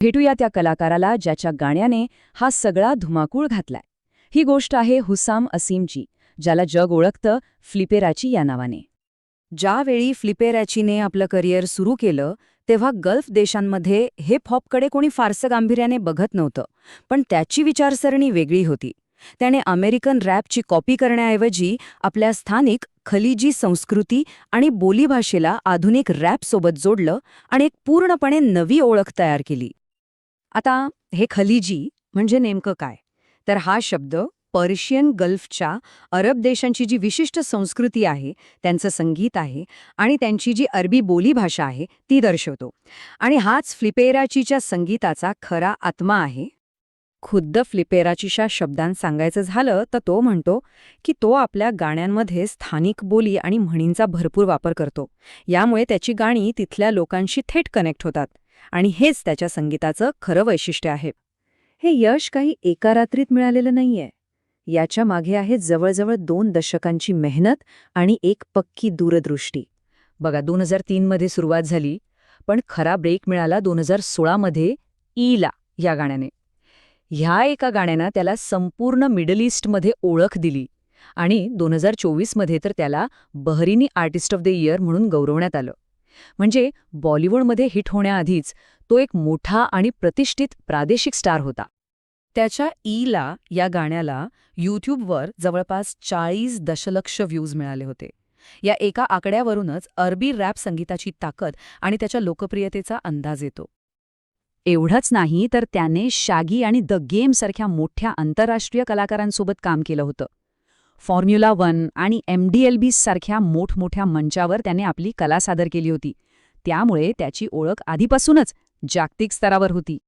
भेटूया त्या कलाकाराला ज्याच्या गाण्याने हा सगळा धुमाकूळ घातलाय. ही गोष्ट आहे हुसाम असीमची ज्याला जग ओळखतं फ्लिपेराची या नावाने. ज्यावेळी फ्लिपेराचीने आपलं करिअर सुरू केलं तेव्हा गल्फ देशांमध्ये हिप हॉपकडे कोणी फारसं गांभीर्याने बघत नव्हतं पण त्याची विचारसरणी वेगळी होती. त्याने अमेरिकन रॅपची कॉपी करण्याऐवजी आपल्या स्थानिक खलिजी संस्कृती आणि बोलीभाषेला आधुनिक रॅपसोबत जोडलं आणि एक पूर्णपणे नवी ओळख तयार केली. आता हे खलिजी म्हणजे नेमकं काय? तर हा शब्द पर्शियन गल्फच्या अरब देशांची जी विशिष्ट संस्कृती आहे त्यांचं संगीत आहे आणि त्यांची जी अरबी बोलीभाषा आहे ती दर्शवतो. आणि हाच फ्लिपेराचीच्या संगीताचा खरा आत्मा आहे. खुद्द फ्लिपेराचीच्या शब्दांत सांगायचं झालं तर तो म्हणतो की तो आपल्या गाण्यांमध्ये स्थानिक बोली आणि म्हणींचा भरपूर वापर करतो. यामुळे त्याची गाणी तिथल्या लोकांशी थेट कनेक्ट होतात. आणि हेच त्याच्या संगीताचं खरं वैशिष्ट्य आहे. हे यश काही एका रात्रीत मिळालेलं नाहीये. याच्या मागे आहे जवळजवळ दोन दशकांची मेहनत आणि एक पक्की दूरदृष्टी. बघा दोन हजार तीनमध्ये सुरुवात झाली पण खरा ब्रेक मिळाला दोन हजार सोळामध्ये ईला या गाण्याने. ह्या एका गाण्यानं त्याला संपूर्ण मिडल ईस्टमध्ये ओळख दिली आणि दोन हजार चोवीसमध्ये तर त्याला Bahraini artist of the year म्हणून गौरवण्यात आलं. म्हणजे बॉलिवूडमध्ये हिट होण्याआधीच तो एक मोठा आणि प्रतिष्ठित प्रादेशिक स्टार होता. त्याच्या ईला या गाण्याला यूट्यूबवर जवळपास चाळीस दशलक्ष व्ह्यूज मिळाले होते. या एका आकड्यावरूनच अरबी रॅप संगीताची ताकद आणि त्याच्या लोकप्रियतेचा अंदाज येतो. एवढंच नाही तर त्याने शागी आणि द गेम सारख्या मोठ्या आंतरराष्ट्रीय कलाकारांसोबत काम केलं होतं. फॉर्म्युला वन आणि एम डी एल बी सारख्या मोठमोठ्या मंचावर त्याने आपली कला सादर केली होती. त्यामुळे त्याची ओळख आधीपासूनच जागतिक स्तरावर होती.